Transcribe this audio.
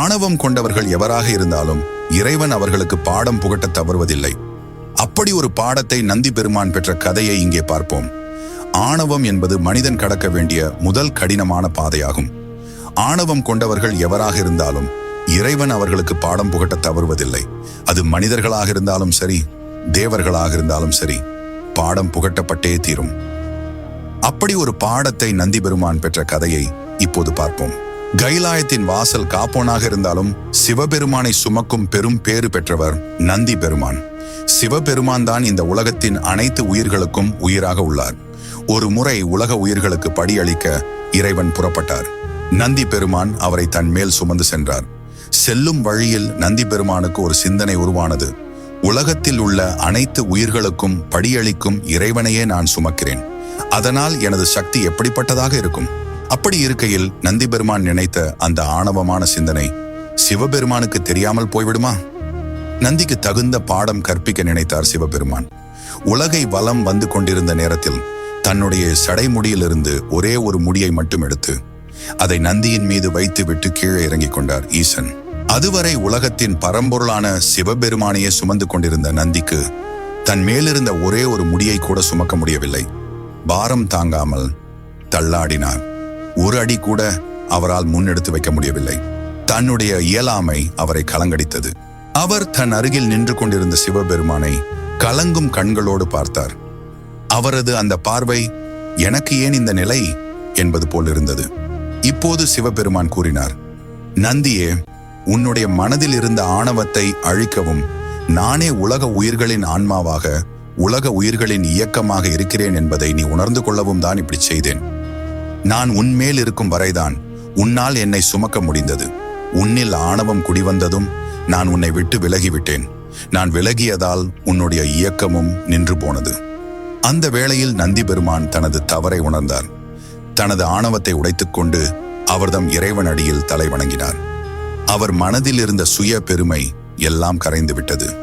ஆணவம் கொண்டவர்கள் எவராக இருந்தாலும் இறைவன் அவர்களுக்கு பாடம் புகட்டத் தவறுவதில்லை. அப்படி ஒரு பாடத்தை நந்தி பெருமான் பெற்ற கதையை இங்கே பார்ப்போம். ஆணவம் என்பது மனிதன் கடக்க வேண்டிய முதல் கடினமான பாதையாகும். ஆணவம் கொண்டவர்கள் எவராக இருந்தாலும் இறைவன் அவர்களுக்கு பாடம் புகட்டத் தவறுவதில்லை. அது மனிதர்களாக இருந்தாலும் சரி தேவர்களாக இருந்தாலும் சரி பாடம் புகட்டப்பட்டே தீரும். அப்படி ஒரு பாடத்தை நந்தி பெருமான் பெற்ற கதையை இப்போது பார்ப்போம். கைலாயத்தின் வாசல் காப்போனாக இருந்தாலும் சிவபெருமானை சுமக்கும் பெரும் பேறு பெற்றவர் நந்தி பெருமான். சிவபெருமான் தான் இந்த உலகத்தின் அனைத்து உயிர்களுக்கும் உயிராக உள்ளார். ஒரு முறை உலக உயிர்களுக்கு படியளிக்க இறைவன் புறப்பட்டார். நந்தி பெருமான் அவரை தன் மேல் சுமந்து சென்றார். செல்லும் வழியில் நந்தி பெருமானுக்கு ஒரு சிந்தனை உருவானது. உலகத்தில் உள்ள அனைத்து உயிர்களுக்கும் படியளிக்கும் இறைவனையே நான் சுமக்கிறேன். அதனால் எனது சக்தி எப்படிப்பட்டதாக இருக்கும்? அப்படி இருக்கையில் நந்தி பெருமான் நினைத்த அந்த ஆணவமான சிந்தனை சிவபெருமானுக்கு தெரியாமல் போய்விடுமா? நந்திக்கு தகுந்த பாடம் கற்பிக்க நினைத்தார் சிவபெருமான். உலகை வலம் வந்து கொண்டிருந்த நேரத்தில் தன்னுடைய சடைமுடியிலிருந்து ஒரே ஒரு முடியை மட்டும் எடுத்து அதை நந்தியின் மீது வைத்துவிட்டு கீழே இறங்கிக் கொண்டார் ஈசன். அதுவரை உலகத்தின் பரம்பொருளான சிவபெருமானையே சுமந்து கொண்டிருந்த நந்திக்கு தன் மேலிருந்த ஒரே ஒரு முடியை கூட சுமக்க முடியவில்லை. பாரம் தாங்காமல் தள்ளாடினார் ஒரு அடி கூட அவரால் முன்னெடுத்து வைக்க முடியவில்லை. தன்னுடைய இயலாமை அவரை கலங்கடித்தது. அவர் தன் அருகில் நின்று கொண்டிருந்த சிவபெருமானை கலங்கும் கண்களோடு பார்த்தார். அவரது அந்த பார்வை எனக்கு ஏன் இந்த நிலை? என்பது போல் இருந்தது. இப்போது சிவபெருமான் கூறினார் நந்தியே உன்னுடைய மனதில் இருந்த ஆணவத்தை அழிக்கவும் நானே உலக உயிர்களின் ஆன்மாவாக உலக உயிர்களின் இயக்கமாக இருக்கிறேன் என்பதை நீ உணர்ந்து கொள்ளவும் தான் இப்படி செய்தேன். நான் உன்மேல் இருக்கும் வரைதான் உன்னால் என்னை சுமக்க முடிந்தது. உன்னில் ஆணவம் குடிவந்ததும் நான் உன்னை விட்டு விலகிவிட்டேன். நான் விலகியதால் உன்னுடைய இயக்கமும் நின்று போனது. அந்த வேளையில் நந்தி பெருமான் தனது தவறை உணர்ந்தார். தனது ஆணவத்தை உடைத்துக்கொண்டு அவர்தம் இறைவன் அடியில் தலை வணங்கினார் அவர் மனதில் இருந்த சுய பெருமை எல்லாம் கரைந்து விட்டது